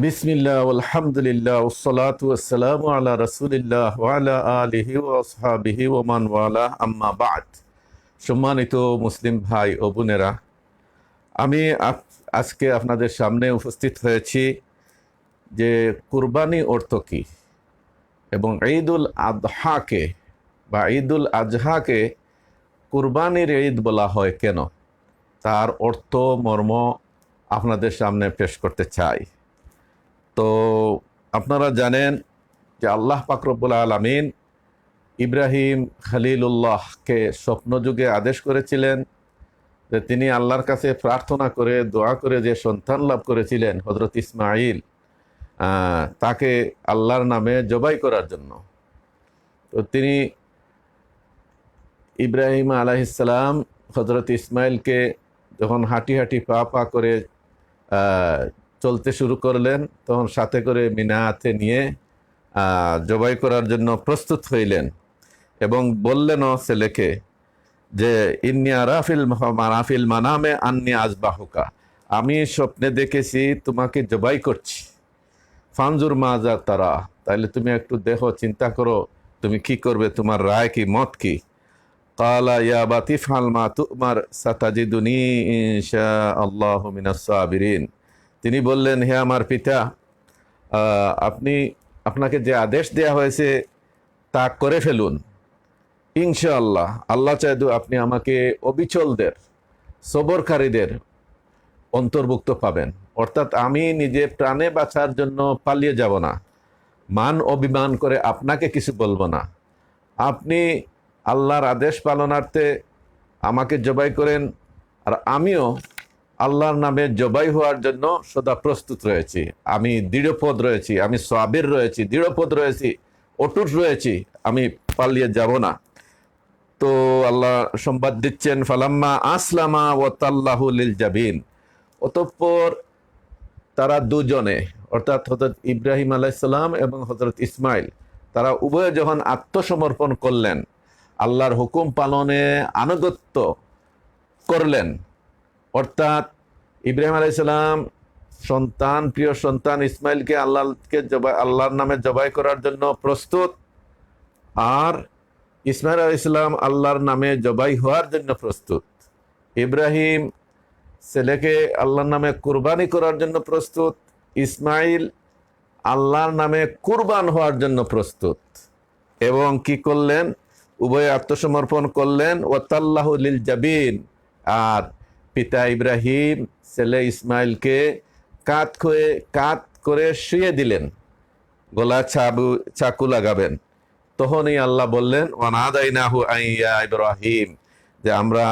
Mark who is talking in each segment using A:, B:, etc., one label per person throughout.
A: বিসমিল্লাহ, আলহামদুলিল্লাহ ওসলাত ওয়াসালাম আলা রসুলিল্লাহ ওয়ালা আলিহি ওসহাবিহি ওমান ওয়ালা, আম্মা বাদ। সম্মানিত মুসলিম ভাই ও বোনেরা, আমি আজকে আপনাদের সামনে উপস্থিত হয়েছি যে কুরবানি অর্থ কী এবং ঈদুল আদহাকে বা ঈদুল আজহাকে কুরবানির ঈদ বলা হয় কেন? তার অর্থ, মর্ম আপনাদের সামনে পেশ করতে চাই। তো আপনারা জানেন যে আল্লাহ পাকরবুল আলমিন ইব্রাহিম খালিলুল্লাহকে স্বপ্নযুগে আদেশ করেছিলেন যে তিনি আল্লাহর কাছে প্রার্থনা করে, দোয়া করে যে সন্তান লাভ করেছিলেন হজরত ইসমাইল তাকে আল্লাহর নামে জবাই করার জন্য। তো তিনি ইব্রাহিম আলাইসালাম হজরত ইসমাইলকে যখন হাঁটি হাঁটি পা পা করে চলতে শুরু করলেন, তখন সাথে করে মিনাতে নিয়ে জবাই করার জন্য প্রস্তুত হইলেন এবং বললেনও ছেলেকে, যে ইন্নি আরাফিল মারাফিল মানামে আন্নি আজবাহুকা, আমি স্বপ্নে দেখেছি তোমাকে জবাই করছি। ফানজুর মাজা তারা তাহলে তুমি একটু দেখো চিন্তা করো, তুমি কি করবে, তোমার রায় কি, মত কি? কালা ইয়া বাতিফ হালমা তুমার সাতাজিদুনি ইনশা আল্লাহ মিনাস সাবিরিন। তিনি বললেন, হে আমার পিতা আপনি আপনাকে যে আদেশ দেয়া হয়েছে তা করে ফেলুন। ইনশাআল্লাহ, আল্লাহ চাইদু আপনি আমাকে অবিচলদের, সবরকারীদের অন্তর্ভুক্ত পাবেন। অর্থাৎ আমি নিজে প্রাণে বাঁচার জন্য পালিয়ে যাব না। মান অভিমান করে আপনাকে কিছু বলব না। আপনি আল্লাহর আদেশ পালনার্থে আমাকে জবাই করেন, আর আমিও আল্লাহর নামে জবাই হওয়ার জন্য সদা প্রস্তুত রয়েছি। আমি দৃঢ়পদ রয়েছি, আমি সাবির রয়েছি, দৃঢ়পদ রয়েছি, অটুট রয়েছি, আমি পালিয়ে যাব না। তো আল্লাহ সংবাদ দিচ্ছেন, ফালাম্মা আসলামা ও তাল্লাহুল জাবিন। অতঃপর তারা দুজনে, অর্থাৎ হজরত ইব্রাহিম আলাইসাল্লাম এবং হজরত ইসমাইল, তারা উভয়ে যখন আত্মসমর্পণ করলেন, আল্লাহর হুকুম পালনে আনুগত্য করলেন অর্থাৎ ইব্রাহিম আলাইসাল্লাম সন্তান, প্রিয় সন্তান ইসমাইলকে আল্লাহকে জবাই, আল্লাহর নামে জবাই করার জন্য প্রস্তুত। আর ইসমাইল আলাহ ইসলাম আল্লাহর নামে জবাই হওয়ার জন্য প্রস্তুত। ইব্রাহিম ছেলেকে আল্লাহর নামে কুরবানি করার জন্য প্রস্তুত। ইসমাইল আল্লাহর নামে কুরবান হওয়ার জন্য প্রস্তুত। এবং কি করলেন? উভয়ে আত্মসমর্পণ করলেন। ওয়াতাল্লাহুলিল জাবিন। আর পিতা ইব্রাহিম, ছেলে ইসমাইলকে কাত করে কাত করে শুয়ে দিলেন। গলা চাবু, চাকু লাগাবেন। তখনই আল্লাহ বললেন, ওয়ানাদাইনাহু আইয়া ইব্রাহিম। যে আমরা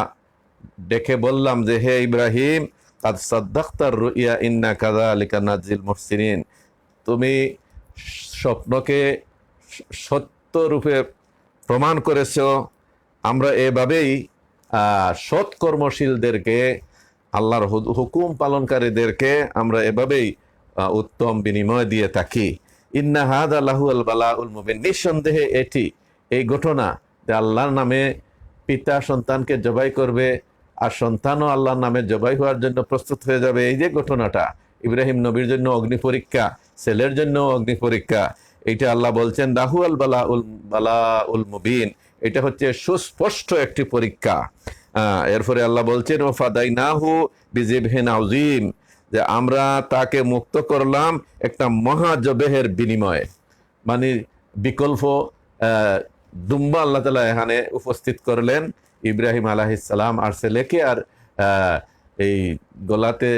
A: ডেকে বললাম যে, হে ইব্রাহিম, কাদ সাদ্দাক্তার রুইয়া ইন্না কাদা আলিকা নাজিল মুহসিনিন। তুমি স্বপ্নকে সত্য রূপে প্রমাণ করেছ। আমরা এভাবেই আহ, সৎ কর্মশীলদেরকে আল্লাহর হুকুম পালনকারীদেরকে আমরা এভাবেই উত্তম বিনিময় দিয়ে থাকি। ইন্না হাদ আল্লাহু আল বালা উল মুবিন। নিঃসন্দেহে এটি এই ঘটনা যে আল্লাহর নামে পিতা সন্তানকে জবাই করবে আর সন্তানও আল্লাহর নামে জবাই হওয়ার জন্য প্রস্তুত হয়ে যাবে। এই যে ঘটনাটা ইব্রাহিম নবীর জন্য অগ্নি পরীক্ষা ছেলের জন্য অগ্নি পরীক্ষা এটা আল্লাহ বলছেন রাহু আল বালা উল বালা উল মুবিন। এটা হচ্ছে সুস্পষ্ট একটি পরীক্ষা। এরপরে আল্লাহ বলছেন ও ফাদাই নাহু বিজিবহেন আউজিম যে আমরা তাকে মুক্ত করলাম একটা মহাজবেহের বিনিময়ে। মানে বিকল্প দুম্বা আল্লাহ তালা এখানে উপস্থিত করলেন। ইব্রাহিম আলাহিসাল্লাম আর ছেলেকে আর এই গলাতে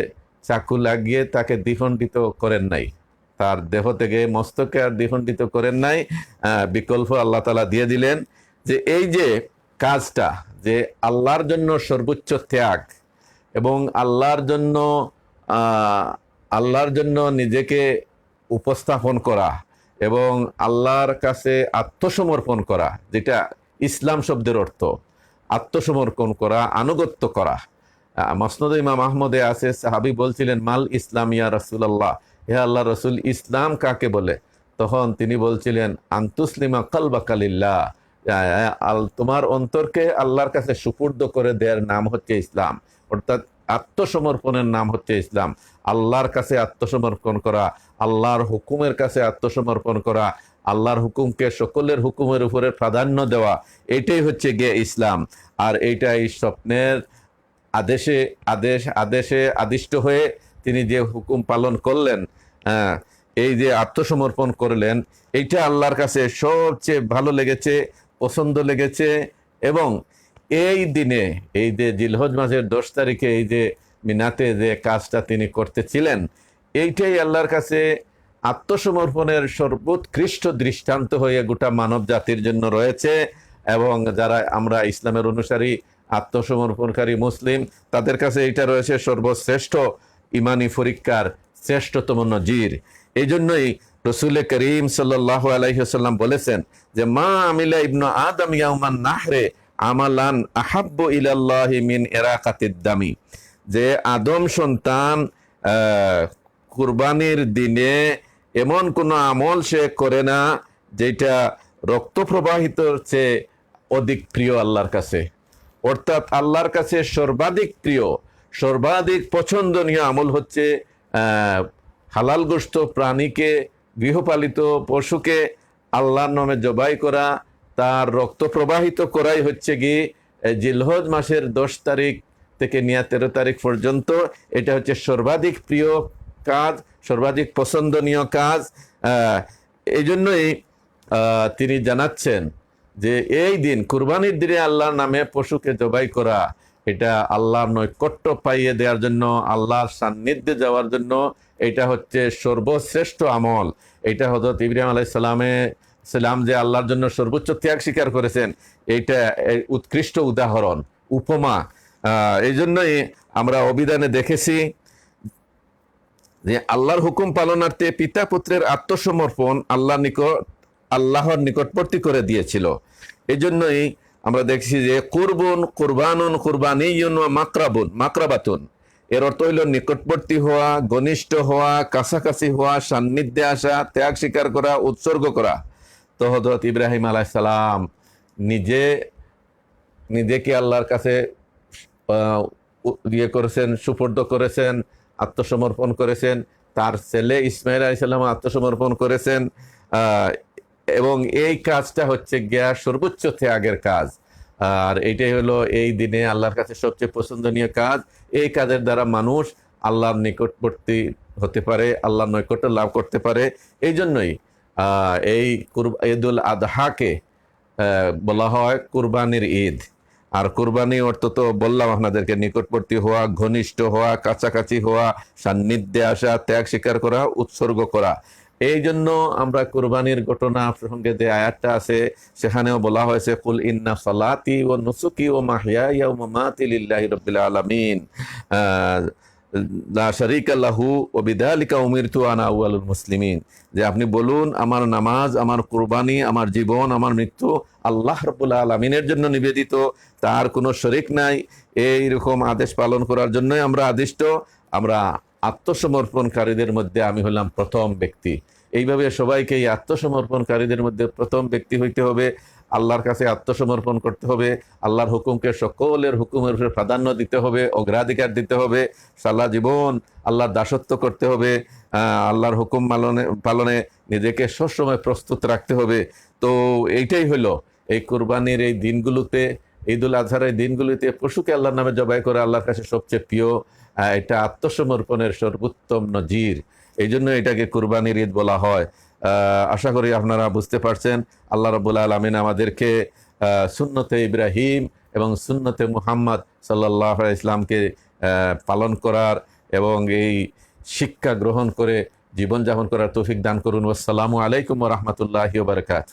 A: চাকু লাগিয়ে তাকে দ্বিখণ্ডিত করেন নাই। তার দেহ থেকে মস্তকে আর দ্বিখণ্ডিত করেন নাই। বিকল্প আল্লাহ তালা দিয়ে দিলেন। যে এই যে কাজটা, যে আল্লাহর জন্য সর্বোচ্চ ত্যাগ এবং আল্লাহর জন্য আল্লাহর জন্য নিজেকে উপস্থাপন করা এবং আল্লাহর কাছে আত্মসমর্পণ করা, যেটা ইসলাম শব্দের অর্থ, আত্মসমর্পণ করা, আনুগত্য করা। মসনদ ইমাম আহমদে আছে, সাহাবি বলছিলেন, মাল ইসলাম ইয়া রসুল্লাহ হে আল্লাহ রসুল, ইসলাম কাকে বলে? তখন তিনি বলছিলেন, আন্তুসলিমা কালবা কালিল্লাহ আল তোমার অন্তরকে আল্লাহর কাছে সুপুর্দ করে দেওয়ার নাম হচ্ছে ইসলাম। অর্থাৎ আত্মসমর্পণের নাম হচ্ছে ইসলাম। আল্লাহর কাছে আত্মসমর্পণ করা, আল্লাহর হুকুমের কাছে আত্মসমর্পণ করা, আল্লাহর হুকুমকে সকলের হুকুমের উপরে প্রাধান্য দেওয়া, এটাই হচ্ছে গিয়ে ইসলাম। আর এইটাই স্বপ্নের আদেশে, আদেশ, আদেশে আদিষ্ট হয়ে তিনি যে হুকুম পালন করলেন হ্যাঁ এই যে আত্মসমর্পণ করলেন, এইটা আল্লাহর কাছে সবচেয়ে ভালো লেগেছে। পছন্দ লেগেছে এবং এই দিনে, এই যে জিলহজ মাসের দশ তারিখে এই যে মিনাতে যে কাজটা তিনি করতেছিলেন, এইটাই আল্লাহর কাছে আত্মসমর্পণের সর্বোৎকৃষ্ট দৃষ্টান্ত হয়ে গোটা মানব জাতির জন্য রয়েছে এবং যারা আমরা ইসলামের অনুসারী, আত্মসমর্পণকারী মুসলিম, তাদের কাছে এটা রয়েছে সর্বশ্রেষ্ঠ ইমানি পরীক্ষার শ্রেষ্ঠতম নজির। এই জন্যই রসুল করিম সাল্লাহ আলাইসাল্লাম বলেছেন যে, মা আমিলা ইবনু আদম ইয়াউমান নাহরে আমালান আহাব্ব ইলাল্লাহি মিন এরাকাতিদ দামি। যে, আদম সন্তান কুরবানির দিনে এমন কোনো আমল সে করে না যেটা রক্ত প্রবাহিত চেয়ে অধিক প্রিয় আল্লাহর কাছে। অর্থাৎ আল্লাহর কাছে সর্বাধিক প্রিয়, সর্বাধিক পছন্দনীয় আমল হচ্ছে হালাল গোস্ত প্রাণীকে গৃহপালিত পশুকে আল্লাহর নামে জবাই করা, তার রক্ত প্রবাহিত করাই হচ্ছে এই জিলহজ মাসের দশ তারিখ থেকে নিয়ে তেরো তারিখ পর্যন্ত। এটা হচ্ছে সর্বাধিক প্রিয় কাজ, সর্বাধিক পছন্দনীয় কাজ। এই জন্যই তিনি জানাচ্ছেন যে, এই দিন কুরবানির দিনে আল্লাহর নামে পশুকে জবাই করা এটা আল্লাহর নৈকট্য পাইয়ে দেওয়ার জন্য, আল্লাহর সান্নিধ্যে যাওয়ার জন্য এটা হচ্ছে সর্বশ্রেষ্ঠ আমল। এটা হজরত ইব্রাহিম আলাইসালামে সালাম যে আল্লাহর জন্য সর্বোচ্চ ত্যাগ স্বীকার করেছেন এইটা উৎকৃষ্ট উদাহরণ, উপমা। এই জন্যই আমরা অভিধানে দেখেছি যে আল্লাহর হুকুম পালনার্থে পিতা পুত্রের আত্মসমর্পণ আল্লাহ নিকট, আল্লাহর নিকটবর্তী করে দিয়েছিল। এই জন্যই আমরা দেখছি যে কুরবুন, কুরবানুন, কুরবানিয়ুন ও মাকরাবুন, মাকরাবাতুন। এর অর্থ হইল নিকটবর্তী হওয়া, ঘনিষ্ঠ হওয়া, কাছাকাছি হওয়া, সান্নিধ্যে আসা, ত্যাগ স্বীকার করা, উৎসর্গ করা। তো হজরত ইব্রাহিম আলাইসালাম নিজে, নিজেকে আল্লাহর কাছে ইয়ে করেছেন, সুপর্দ করেছেন, আত্মসমর্পণ করেছেন। তার ছেলে ইসমাইল আলাইসাল্লাম আত্মসমর্পণ করেছেন। এবং এই কাজটা হচ্ছে গিয়া সর্বোচ্চ ত্যাগের কাজ। আর এইটাই হলো এই দিনে আল্লাহর কাছে সবচেয়ে পছন্দনীয় কাজ। এই কাজের দ্বারা মানুষ আল্লাহর নিকটবর্তী হতে পারে, আল্লাহর নৈকট্য লাভ করতে পারে। এই জন্যই এই ঈদুল আদহাকে বলা হয় কুরবানির ঈদ। আর কুরবানি অর্থ তো বললাম আপনাদেরকে, নিকটবর্তী হওয়া, ঘনিষ্ঠ হওয়া, কাছাকাছি হওয়া, সান্নিধ্যে আসা, ত্যাগ স্বীকার করা, উৎসর্গ করা। এই জন্য আমরা কুরবানির ঘটনা প্রসঙ্গে যে আয়াতটা আছে, সেখানেও বলা হয়েছে, কুল ইন্না সালাতি ও নুসুকি ও মাহিয়া ও মামাতি লিল্লাহি রাব্বিল আলামিন। লা শারিকা লাহু ও বিদালিকা উমিরতু আনা যে আপনি বলুন, আমার নামাজ, আমার কুরবানি, আমার জীবন, আমার মৃত্যু আল্লাহ রব্বুল আলমিনের জন্য নিবেদিত। তার কোনো শরিক নাই। এই রকম আদেশ পালন করার জন্যই আমরা আদিষ্ট। আমরা আত্মসমর্পণকারীদের মধ্যে আমি হলাম প্রথম ব্যক্তি। এইভাবে সবাইকে এই আত্মসমর্পণকারীদের মধ্যে প্রথম ব্যক্তি হইতে হবে। আল্লাহর কাছে আত্মসমর্পণ করতে হবে। আল্লাহর হুকুমকে সকলের হুকুমের উপরে প্রাধান্য দিতে হবে, অগ্রাধিকার দিতে হবে। সারা জীবন আল্লাহর দাসত্ব করতে হবে। আল্লাহর হুকুম পালনে পালনে নিজেকে সবসময় প্রস্তুত রাখতে হবে। তো এইটাই হলো এই কোরবানির এই দিনগুলোতে ঈদুল আজহার এই দিনগুলিতে পশুকে আল্লাহর নামে জবাই করে আল্লাহর কাছে সবচেয়ে প্রিয় এটা আত্মসমর্পণের সর্বোত্তম নজির। এই জন্য এটাকে কুরবানির ঈদ বলা হয়। আশা করি আপনারা বুঝতে পারছেন, আল্লাহ রবুল আলমিন আমাদেরকে সুন্নতে ইব্রাহিম এবং সুন্নতে মুহাম্মদ সাল্লাহ ইসলামকে পালন করার এবং এই শিক্ষা গ্রহণ করে জীবনযাপন করার তৌফিক দান করুন। আসসালামু আলাইকুম রহমতুল্লাহ বারকাত